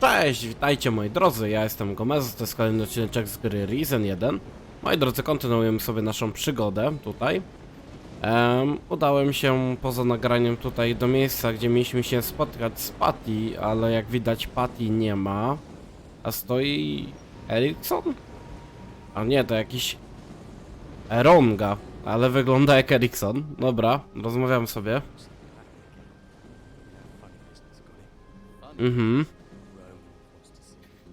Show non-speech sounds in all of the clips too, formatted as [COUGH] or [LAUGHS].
Cześć, witajcie moi drodzy, ja jestem Gomez, to jest kolejny odcinek z gry Risen 1. Moi drodzy, kontynuujemy sobie naszą przygodę tutaj. Em, udałem się poza nagraniem tutaj do miejsca, gdzie mieliśmy się spotkać z Patty, ale jak widać Patty nie ma. A stoi Erikson? A nie, to jakiś Eronga, ale wygląda jak Erikson. Dobra, rozmawiam sobie. Mhm.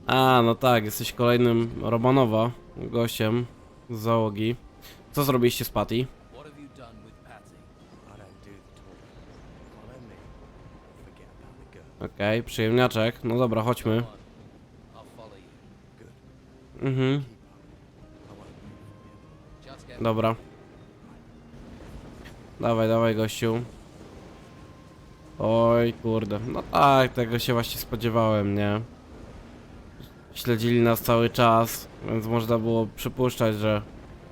A, no tak, jesteś kolejnym Romanowa gościem z załogi. Co zrobiliście z Patty? Okej, przyjemniaczek. No dobra, chodźmy. Mhm, dobra. Dawaj, dawaj gościu. Oj, kurde. No tak, tego się właśnie spodziewałem, nie? Śledzili nas cały czas, więc można było przypuszczać, że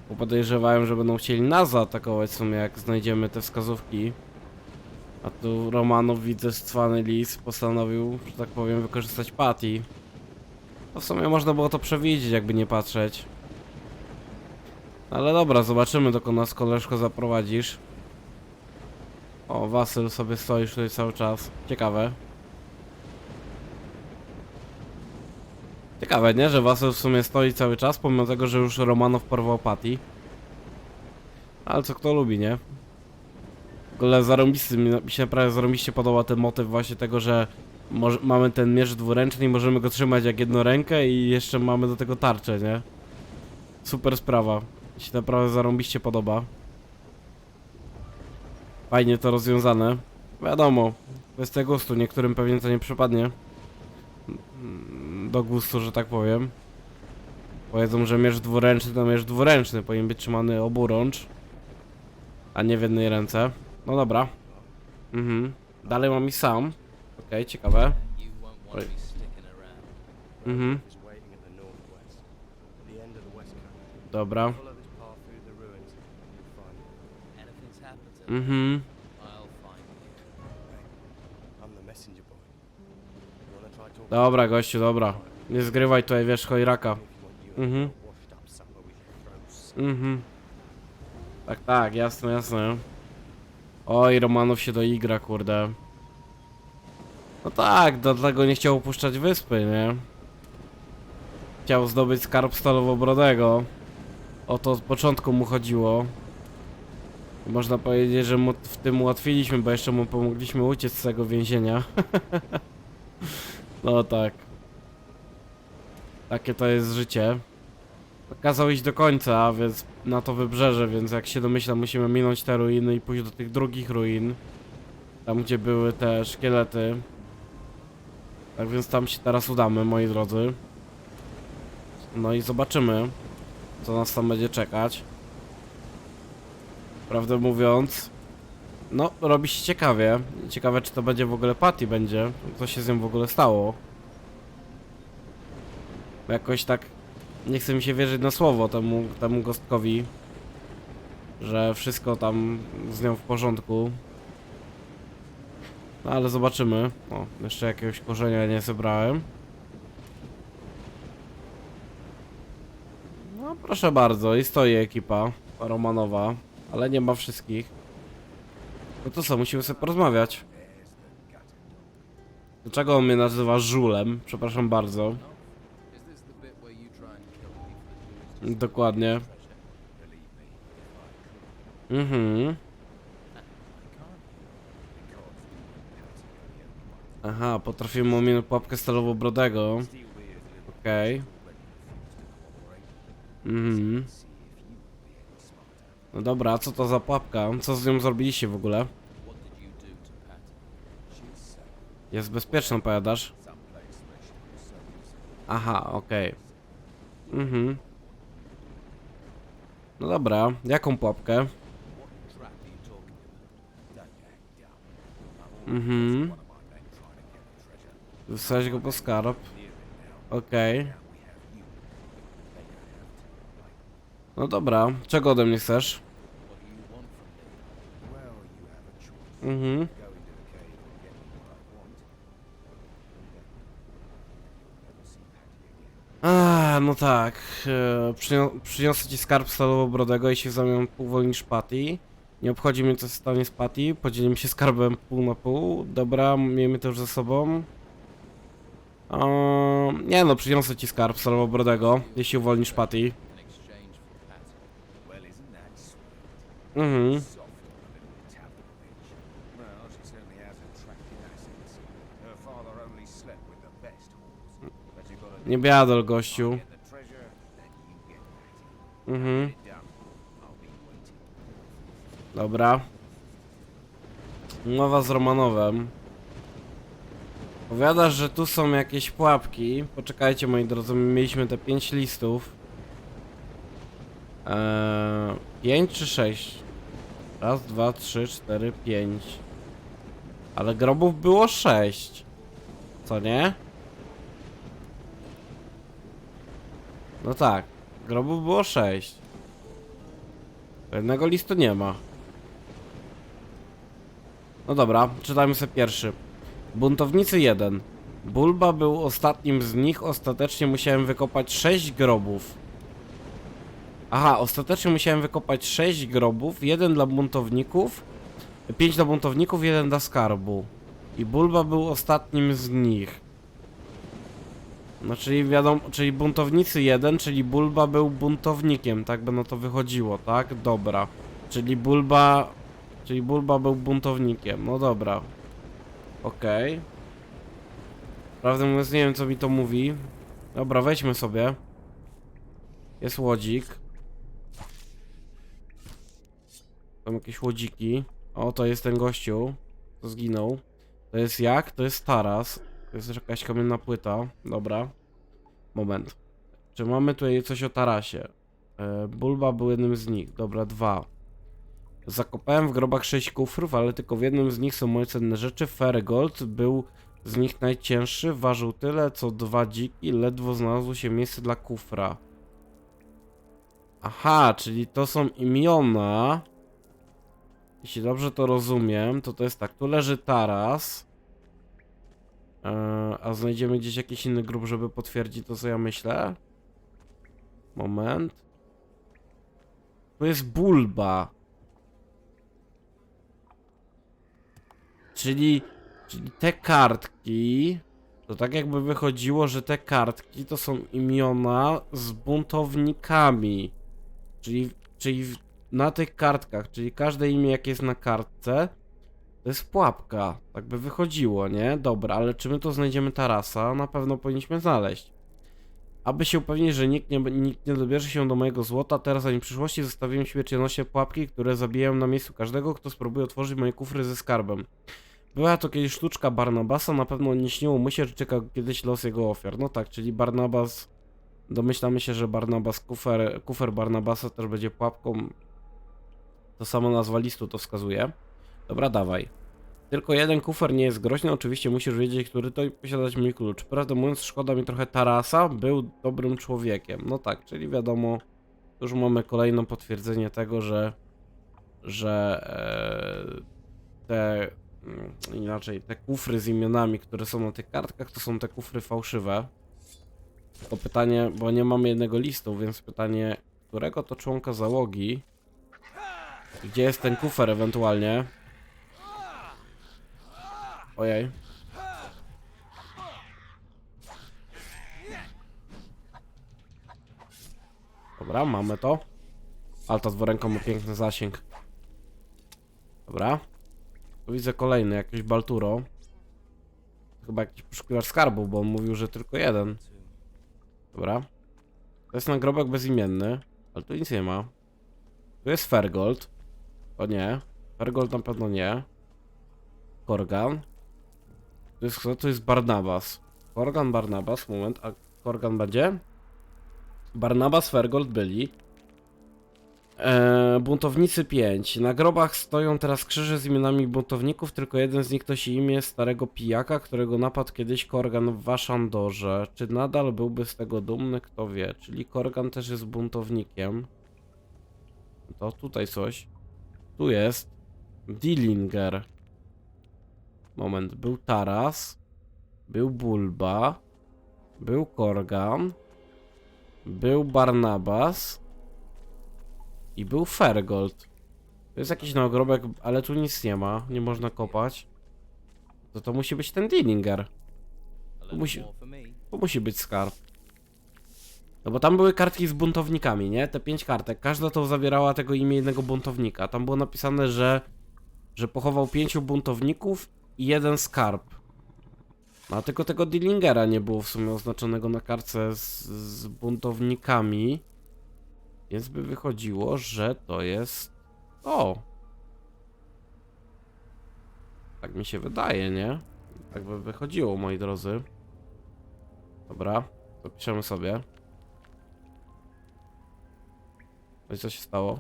bo podejrzewałem, że będą chcieli nas zaatakować w sumie, jak znajdziemy te wskazówki. A tu Romanów, widzę, cwany lis postanowił, że tak powiem, wykorzystać Patty. No w sumie można było to przewidzieć, jakby nie patrzeć. Ale dobra, zobaczymy, dokąd nas koleżko zaprowadzisz. O, Wasyl sobie stoisz tutaj cały czas. Ciekawe. Ciekawe, nie? Że Wasyl w sumie stoi cały czas, pomimo tego, że już Romanow porwał Patty. Ale co kto lubi, nie? W ogóle mi się naprawdę zarąbiście podoba ten motyw właśnie tego, że mamy ten miecz dwuręczny i możemy go trzymać jak jedną rękę i jeszcze mamy do tego tarczę, nie? Super sprawa. Mi się naprawdę zarąbiście podoba. Fajnie to rozwiązane. Wiadomo, kwestia gustu, niektórym pewnie to nie przypadnie. Do gustu, że tak powiem. Powiedzą, że miecz dwuręczny to miecz dwuręczny, powinien być trzymany oburącz. A nie w jednej ręce. No dobra. Mhm. Dalej mam i sam. Okej, ciekawe. Be sticking around. Mhm. is waiting Dobra, gościu, dobra. Nie zgrywaj tutaj, wiesz, chojraka. Mhm. Mhm. Tak, tak, jasne, jasne. Oj, Romanów się doigra, kurde. No tak, dlatego nie chciał opuszczać wyspy, nie? Chciał zdobyć skarb Stalowobrodego. O to od początku mu chodziło. Można powiedzieć, że mu w tym ułatwiliśmy, bo jeszcze mu pomogliśmy uciec z tego więzienia. [LAUGHS] no tak. Takie to jest życie. Kazał iść do końca, więc na to wybrzeże, więc jak się domyślam, musimy minąć te ruiny i pójść do tych drugich ruin. Tam, gdzie były te szkielety. Tak więc tam się teraz udamy, moi drodzy. No i zobaczymy, co nas tam będzie czekać. Prawdę mówiąc, no, robi się ciekawie. Ciekawe, czy to będzie w ogóle Patty będzie. Co się z nią w ogóle stało. Bo Jakoś tak nie chce mi się wierzyć na słowo temu, temu gostkowi, że wszystko tam z nią w porządku. No ale zobaczymy. O, jeszcze jakiegoś korzenia nie zebrałem. No proszę bardzo, i stoi ekipa Romanowa, ale nie ma wszystkich. No to co, musimy sobie porozmawiać. Dlaczego on mnie nazywa żulem? Przepraszam bardzo. Dokładnie. Mhm. Aha, potrafimy ominąć pułapkę stalowobrodego. Okej. Mhm. No dobra, a co to za pułapka? Co z nią zrobiliście w ogóle? Jest bezpieczna, powiadasz? Aha, okej. Mhm. No dobra, jaką pułapkę? Mhm. Wysłałeś go po skarb. Okej. No dobra, czego ode mnie chcesz? What do you want from me? Well, you have a choice. Mhm. Go into the cave and get what I want. A, no tak. E, przynio- przyniosę ci skarb stalowobrodego i się w zamian uwolnisz Patty. Nie obchodzi mnie co stanie z Patty. Podzielimy się skarbem pół na pół. Dobra, miejmy to już ze sobą. Eee, nie no, przyniosę ci skarb stalowobrodego, jeśli uwolnisz Patty. In Nie biadol, gościu. Mhm. Dobra. Umowa z Romanowem. Powiadasz, że tu są jakieś pułapki. Poczekajcie moi drodzy, my mieliśmy te 5 listów. Eee, 5 czy 6? Raz, dwa, trzy, cztery, pięć. Ale grobów było 6. Co nie? No tak, grobów było 6. Jednego listu nie ma. No dobra, czytajmy sobie pierwszy. Buntownicy 1. Bulba był ostatnim z nich, ostatecznie musiałem wykopać 6 grobów. Aha, ostatecznie musiałem wykopać 6 grobów, jeden dla buntowników, 5 dla buntowników, jeden dla skarbu. I Bulba był ostatnim z nich. No czyli wiadomo, czyli buntownicy 1, czyli Bulba był buntownikiem, tak by na to wychodziło, tak? Dobra. Czyli Bulba, czyli Bulba był buntownikiem, no dobra. Okej. Prawdę mówiąc nie wiem co mi to mówi. Dobra, weźmy sobie. Jest łodzik. Tam jakieś łodziki. O, to jest ten gościu. To zginął. To jest jak? To jest Taras. Jest jakaś kamienna płyta. Dobra. Moment. Czy mamy tutaj coś o Tarasie? E, Bulba był jednym z nich. Dobra, dwa. Zakopałem w grobach sześć kufrów, ale tylko w jednym z nich są moje cenne rzeczy. Fergold był z nich najcięższy, ważył tyle co dwa dziki, ledwo znalazło się miejsce dla kufra. Aha, czyli to są imiona. Jeśli dobrze to rozumiem, to to jest tak, tu leży Taras. Eee, a znajdziemy gdzieś jakiś inny grób, żeby potwierdzić to, co ja myślę? Moment. Tu jest Bulba. Czyli, czyli te kartki, to tak jakby wychodziło, że te kartki to są imiona z buntownikami. Czyli, czyli na tych kartkach, czyli każde imię jakie jest na kartce, to jest pułapka. Tak by wychodziło, nie? Dobra, ale czy my to znajdziemy Tarasa? Na pewno powinniśmy znaleźć. Aby się upewnić, że nikt nie, nikt nie dobierze się do mojego złota, teraz ani w przyszłości zostawiłem śmiercionośnie pułapki, które zabijają na miejscu każdego, kto spróbuje otworzyć moje kufry ze skarbem. Była to kiedyś sztuczka Barnabasa, na pewno nie śniło mu się, że czeka kiedyś los jego ofiar. No tak, czyli Barnabas... Domyślamy się, że Barnabas, kufer, kufer Barnabasa też będzie pułapką. To samo nazwa listu to wskazuje. Dobra, dawaj. Tylko jeden kufer nie jest groźny, oczywiście musisz wiedzieć, który to i posiadać mój klucz. Prawdę mówiąc, szkoda mi trochę Tarasa, był dobrym człowiekiem. No tak, czyli wiadomo, już mamy kolejne potwierdzenie tego, że że e, te mm, inaczej, te kufry z imionami, które są na tych kartkach, to są te kufry fałszywe. To pytanie, bo nie mamy jednego listu, więc pytanie, którego to członka załogi? Gdzie jest ten kufer ewentualnie? Ojej. Dobra, mamy to. Alta z ręką ma piękny zasięg. Dobra. Tu widzę kolejny, jakiś Balturo. Chyba jakiś poszukiwacz skarbu, bo on mówił, że tylko jeden. Dobra. To jest nagrobek bezimienny, ale tu nic nie ma. Tu jest Fergold. O nie. Fergold na pewno nie. Korgan. Tu jest? Tu jest Barnabas. Korgan, Barnabas, moment, a Korgan będzie? Barnabas, Fergold byli. Eee, buntownicy 5. Na grobach stoją teraz krzyże z imionami buntowników, tylko jeden z nich nosi imię starego pijaka, którego napadł kiedyś Korgan w Waszandorze. Czy nadal byłby z tego dumny? Kto wie. Czyli Korgan też jest buntownikiem. To tutaj coś. Tu jest. Dillinger. Moment, był Taras. Był Bulba. Był Korgan. Był Barnabas. I był Fergold. To jest jakiś nagrobek, ale tu nic nie ma. Nie można kopać. To to musi być ten Dillinger. Little Musi-. To musi być skarb. No bo tam były kartki z buntownikami, nie? Te pięć kartek. Każda to zawierała tego imię jednego buntownika. Tam było napisane, że, że pochował pięciu buntowników i jeden skarb. A tylko tego Dillingera nie było w sumie oznaczonego na kartce z, z buntownikami. Więc by wychodziło, że to jest... O! Tak mi się wydaje, nie? Tak by wychodziło, moi drodzy. Dobra, zapiszemy sobie. No i co się stało?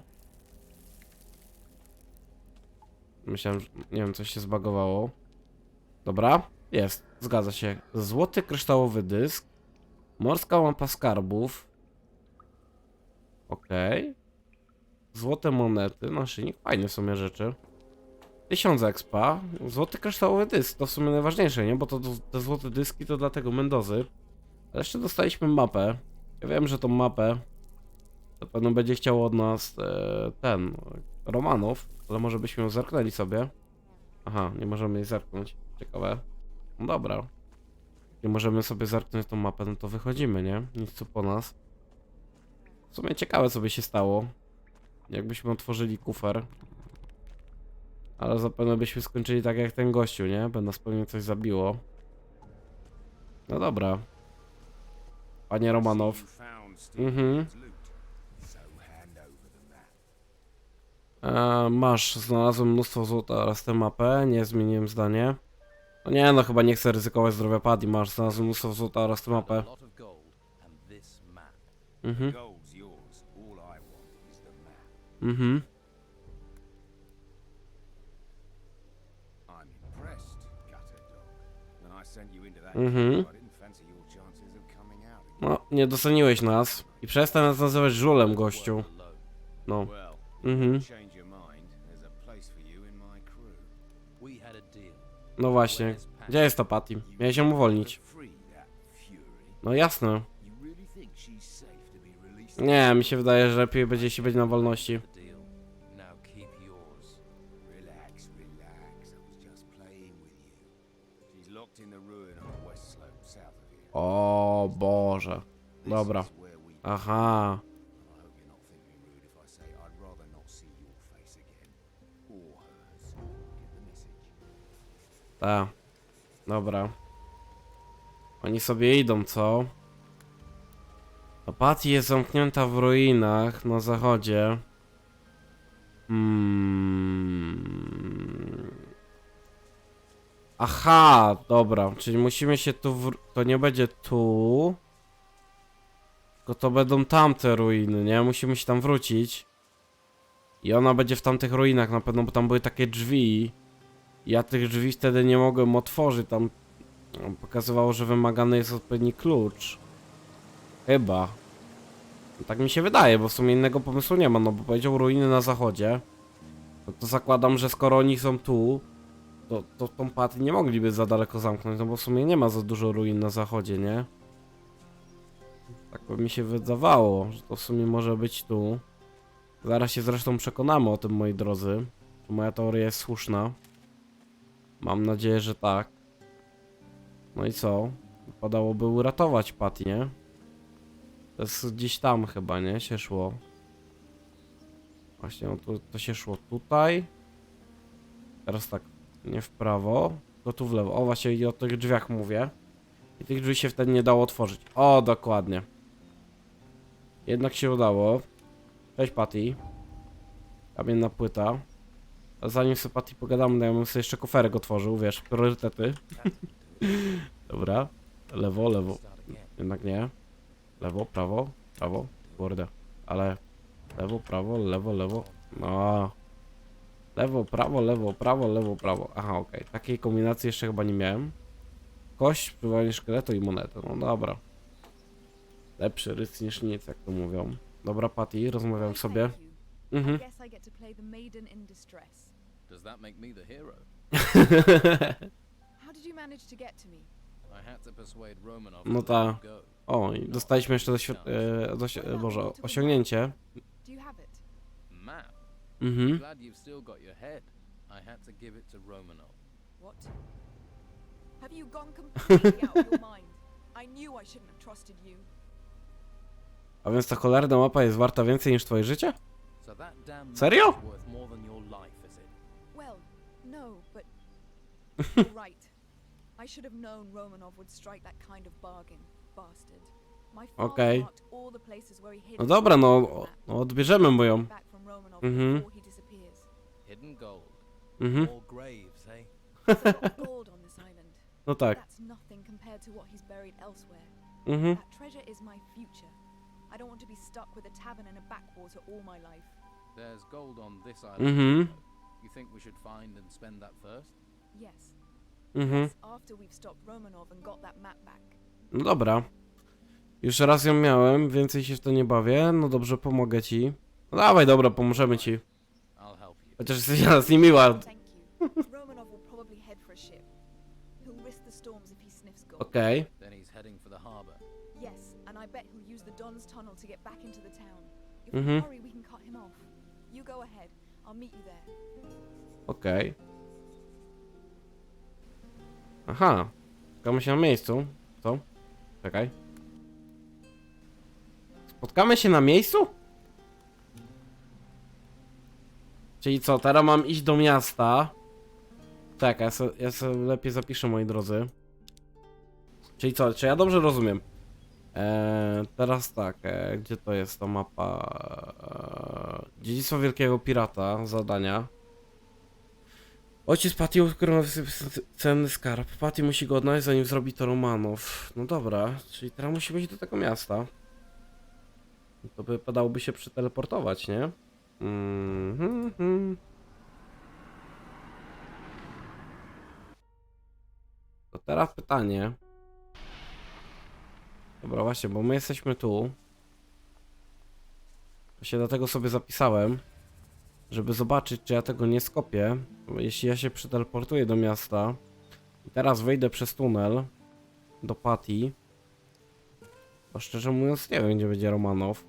Myślałem, że nie wiem, coś się zbagowało. Dobra, jest, zgadza się. Złoty kryształowy dysk. Morska mapa skarbów. Okej. Złote monety, naszyjnik, fajne w sumie rzeczy. 1000 expa, złoty kryształowy dysk, to w sumie najważniejsze, nie? Bo to te złote dyski to dla tego Mendozy. Ale jeszcze dostaliśmy mapę. Ja wiem, że tą mapę to pewno będzie chciał od nas e, ten Romanów, ale może byśmy ją zerknęli sobie. Aha, nie możemy jej zerknąć. Ciekawe. No dobra. Nie możemy sobie zerknąć tą mapę, no to wychodzimy, nie? Nic tu po nas. W sumie ciekawe, co by się stało. Jakbyśmy otworzyli kufer. Ale zapewne byśmy skończyli tak jak ten gościu, nie? By nas pewnie coś zabiło. No dobra. Panie Romanow. Mhm. E, masz, znalazłem mnóstwo złota oraz tę mapę, nie zmieniłem zdanie. No nie, no chyba nie chcę ryzykować zdrowia Paddy, masz, znalazłem mnóstwo złota oraz tę mapę. Mhm, mhm. Mhm. No, nie doceniłeś nas. I przestań nas nazywać żulem, gościu. No, mhm. No właśnie. Gdzie jest ta Patty? Miałeś ją uwolnić. No jasne. Nie, mi się wydaje, że lepiej będzie jeśli będzie na wolności. The deal. Now keep Ta. Dobra. Oni sobie idą, co? A Patty jest zamknięta w ruinach na zachodzie. Hmm. Aha, dobra, czyli musimy się tu. To nie będzie tu. Tylko to będą tamte ruiny, nie? Musimy się tam wrócić. I ona będzie w tamtych ruinach na pewno, bo tam były takie drzwi. Ja tych drzwi wtedy nie mogłem otworzyć, tam pokazywało, że wymagany jest odpowiedni klucz. Chyba. Tak mi się wydaje, bo w sumie innego pomysłu nie ma, no bo powiedział ruiny na zachodzie. No to zakładam, że skoro oni są tu, to, to tą patę nie mogliby za daleko zamknąć, no bo w sumie nie ma za dużo ruin na zachodzie, nie? Tak by mi się wydawało, że to w sumie może być tu. Zaraz się zresztą przekonamy o tym, moi drodzy. Moja teoria jest słuszna. Mam nadzieję, że tak. No i co? Wypadałoby uratować Patty, nie? To jest gdzieś tam chyba, nie? Się szło. Właśnie, no to, to się szło tutaj. Teraz tak, nie w prawo, to tu w lewo. O, właśnie i o tych drzwiach mówię. I tych drzwi się wtedy nie dało otworzyć. O, dokładnie. Jednak się udało. Cześć Patty. Kamienna płyta. Zanim sobie Patty pogadamy, to ja bym sobie jeszcze kuferek otworzył, wiesz, priorytety. [LAUGHS] Dobra. Lewo, lewo. Jednak nie. Lewo, prawo, prawo. Kurde. Ale lewo, prawo, lewo, lewo. No. Lewo, prawo, lewo, prawo, lewo, prawo. Aha, okej. Takiej kombinacji jeszcze chyba nie miałem. Kość, pływanie szkieletu i monetę. No dobra. Lepszy rys niż nic, jak to mówią. Dobra, Patty, rozmawiam sobie. Mhm. I guess I get to play the maiden in distress. Does that make me the hero? How did you manage to get to me? I had to persuade Romanov No to ta. let you go. O, i dostaliśmy jeszcze doświ- e, doś- e, Boże, osiągnięcie. Do you have it? Map. Mhm. Glad you've still got your head. I had to give it to Romanov. What? Have you gone [LAUGHS] completely out of your mind? I knew I shouldn't have trusted you. A więc ta cholerna mapa jest warta więcej niż twoje życie? So that damn map Serio? is worth more than your life, is it? Well, no, but [LAUGHS] you're right. I should have known Romanov would strike that kind of bargain, bastard. My father Okej. marked all the places where he hid No his dobra, no, gold on o- the map. no odbierzemy mu ją. Back from Romanov Mhm. before he disappears. Hidden gold. Mhm. More graves, eh? There's a lot of gold on this island. [LAUGHS] No tak. That's nothing compared to what he's buried elsewhere. Mhm. I don't want to be stuck with a tavern in a backwater all my life. There's gold on this island. Mhm. though. You think we should find and spend that first? Yes. Mhm. Yes, after we've stopped Romanov and got that map back. No dobra. Już raz ją miałem, więcej się w to nie bawię. No dobrze, pomogę ci. No dawaj, dobra, pomożemy ci. I'll help you. Chociaż jesteś nas niemiła. Thank you. Romanov will probably head for a ship. He'll risk the storms if he sniffs gold. Okej. Don's tunnel to get back into the town. If Mhm. we hurry, we can cut him off. You go ahead. I'll meet you there. Okej. Aha. Spotkamy się na miejscu. Co? Czekaj. Spotkamy się na miejscu? Czyli co, teraz mam iść do miasta. Tak, ja sobie ja se lepiej zapiszę, moi drodzy. Czyli co, czy ja dobrze rozumiem? Eee, teraz tak, e, gdzie to jest ta mapa? Eee, Dziedzictwo Wielkiego Pirata, zadania. Ojciec Patty ukrył cenny skarb. Patty musi go odnaleźć, zanim zrobi to Romanów. No dobra, czyli teraz musimy iść do tego miasta. To by wypadałoby się przeteleportować, nie? Mhm. mhm. To teraz pytanie. Dobra, właśnie, bo my jesteśmy tu. Właśnie dlatego sobie zapisałem żeby zobaczyć, czy ja tego nie skopię. Jeśli ja się przeteleportuję do miasta i teraz wejdę przez tunel do Patty, to szczerze mówiąc nie wiem, gdzie będzie Romanow.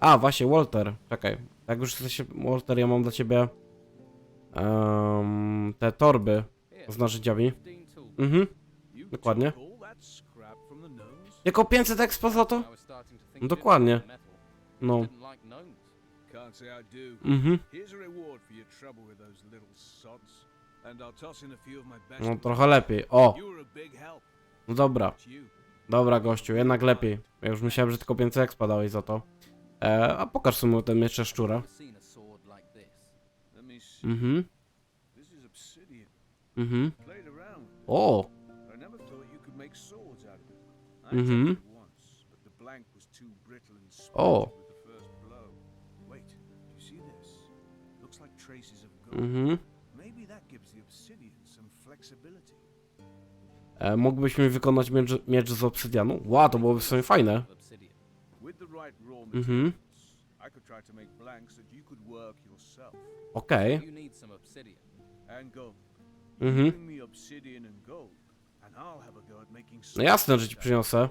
A, właśnie, Walter, czekaj. Jak już jesteś, Walter, ja mam dla ciebie em, te torby z narzędziami. 15 tools. Mhm. Dokładnie. Jako 500 expo za to? No dokładnie. No. Mhm. No trochę lepiej. O, no dobra. Dobra, gościu, jednak lepiej. Ja już myślałem, że tylko 500 expa dałeś za to. E, a pokaż sobie ten miecze szczura. Never seen a Mhm. gold. mhm. E, mógłbyś mi wykonać miecz, miecz z obsydianu? Ła, to byłoby w sumie fajne. Mhm. Okej. Gold. Mhm. No jasne, że ci przyniosę.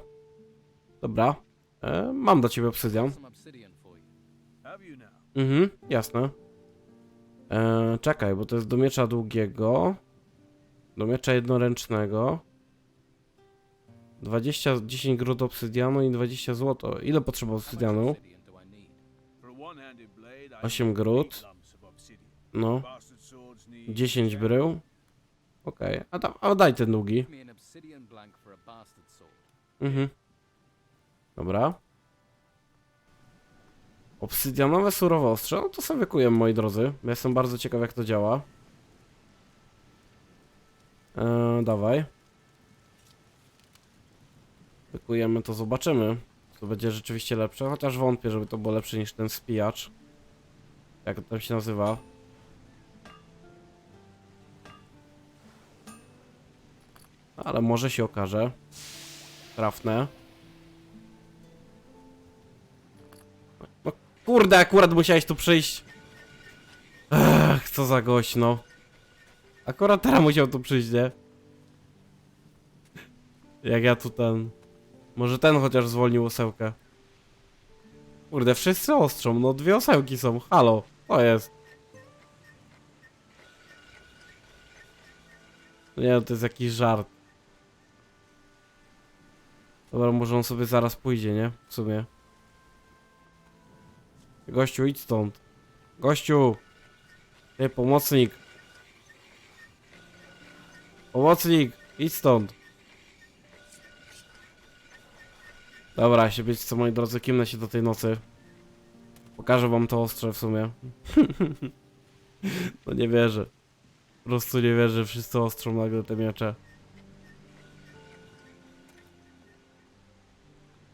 Dobra. E, mam dla ciebie obsydian. Mhm, jasne. E, czekaj, bo to jest do miecza długiego. Do miecza jednoręcznego. 20, 10 grud obsydianu i 20 złoto. Ile potrzeba obsydianu? obsidian do I need? For a one-handed blade, I Osiem need grud. No, Bastard swords need 10 ten. brył. Okej, a, tam, a daj ten długi. Mhm. Dobra. Obsydianowe surowe ostrze, no to sobie wykuję, moi drodzy. Ja jestem bardzo ciekaw, jak to działa. Eee, dawaj. Wykujemy to, zobaczymy. czy To będzie rzeczywiście lepsze, chociaż wątpię, żeby to było lepsze niż ten spijacz. Jak to tam się nazywa? Ale może się okaże. Trafne. No kurde, akurat musiałeś tu przyjść. Ech, co za gość, no. Akurat teraz musiał tu przyjść, nie? Jak ja tu ten... Może ten chociaż zwolnił osełkę. Kurde, wszyscy ostrzą, no dwie osełki są, halo, to jest. Nie, to jest jakiś żart. Dobra, może on sobie zaraz pójdzie, nie? W sumie. Gościu, idź stąd. Gościu! Ty, pomocnik! Pomocnik! Idź stąd! Dobra, się być co moi drodzy, kimnę się do tej nocy. Pokażę wam to ostrze w sumie. [LAUGHS] no nie wierzę. Po prostu nie wierzę, wszyscy ostrzą nagle te miecze.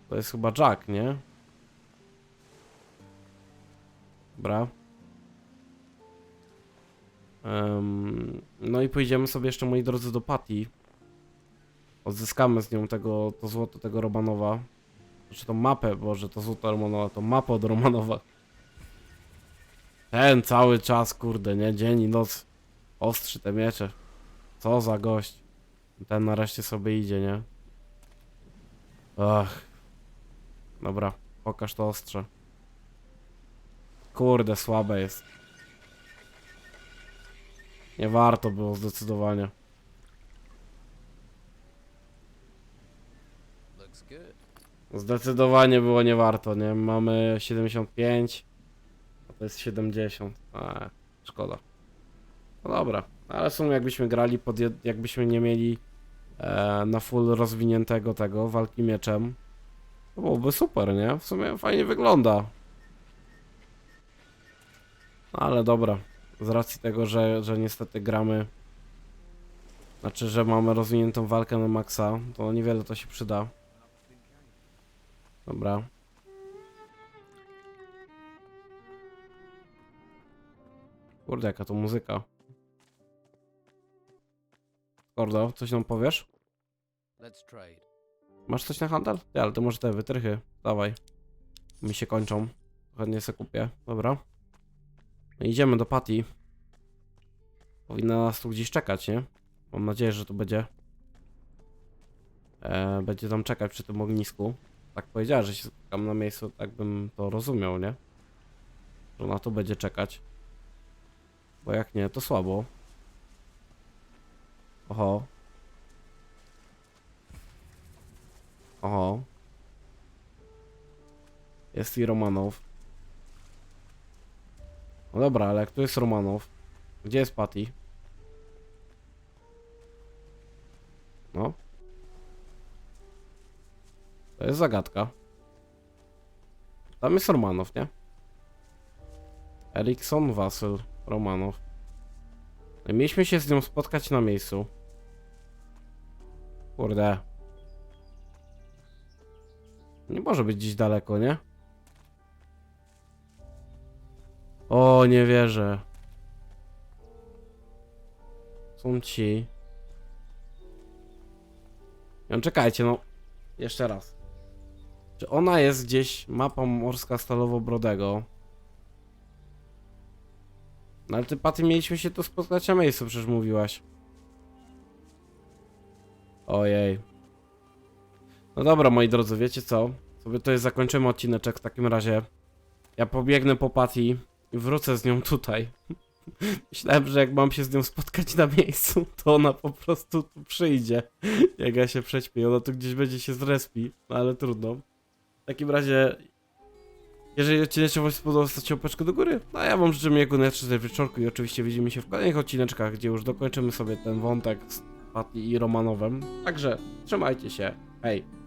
To jest chyba Jack, nie? Dobra. Em, no i pójdziemy sobie jeszcze, moi drodzy, do Patty. Odzyskamy z nią tego, to złoto tego Romanowa. Znaczy tą mapę, boże, to złoto Romanowa, to mapę od Romanowa. Ten cały czas, kurde, nie? Dzień i noc. Ostrzy te miecze. Co za gość. Ten nareszcie sobie idzie, nie? Ach. Dobra, pokaż to ostrze. Kurde, słabe jest. Nie warto było zdecydowanie. Zdecydowanie było nie warto, nie? Mamy 75, a to jest 70. Eee, szkoda. No dobra, ale w sumie jakbyśmy grali pod jakbyśmy nie mieli e, na full rozwiniętego tego walki mieczem, to byłoby super, nie? W sumie fajnie wygląda. No ale dobra, z racji tego, że, że niestety gramy znaczy, że mamy rozwiniętą walkę na maksa, to niewiele to się przyda. Dobra. Kurde, jaka to muzyka. Kordo, coś nam powiesz? Let's trade. Masz coś na handel? Ja, ale to może te wytrychy. Dawaj. Mi się kończą. Chętnie se kupię. Dobra. No idziemy do Patty. Powinna nas tu gdzieś czekać, nie? Mam nadzieję, że tu będzie. E, będzie tam czekać przy tym ognisku. Tak powiedziała, że się spotkam na miejscu, tak bym to rozumiał, nie? Że ona tu będzie czekać. Bo jak nie, to słabo. Oho. Oho. Jest i Romanow. No dobra, ale tu jest Romanow? Gdzie jest Patty? No. To jest zagadka. Tam jest Romanow, nie? Erikson, Wasyl, Romanow. No Mieliśmy się z nią spotkać na miejscu. Kurde. Nie może być gdzieś daleko, nie? O, nie wierzę. Są ci. No czekajcie, no. Jeszcze raz. Czy ona jest gdzieś mapa morska Stalowo-Brodego? No ale ty, Paty, mieliśmy się tu spotkać na miejscu, przecież mówiłaś. Ojej. No dobra, moi drodzy, wiecie co? Sobie to jest zakończymy odcineczek w takim razie. Ja pobiegnę po Patty i wrócę z nią tutaj. [LAUGHS] Myślałem, że jak mam się z nią spotkać na miejscu, to ona po prostu tu przyjdzie. Jak ja się prześpię, ona tu gdzieś będzie się zrespi, no ale trudno. W takim razie, jeżeli odcinek wam się spodobał, zostawcie łapeczkę do góry. No a ja wam życzę miłego najlepszego wieczorku i oczywiście widzimy się w kolejnych odcineczkach, gdzie już dokończymy sobie ten wątek z Patty i Romanowem. Także trzymajcie się, hej!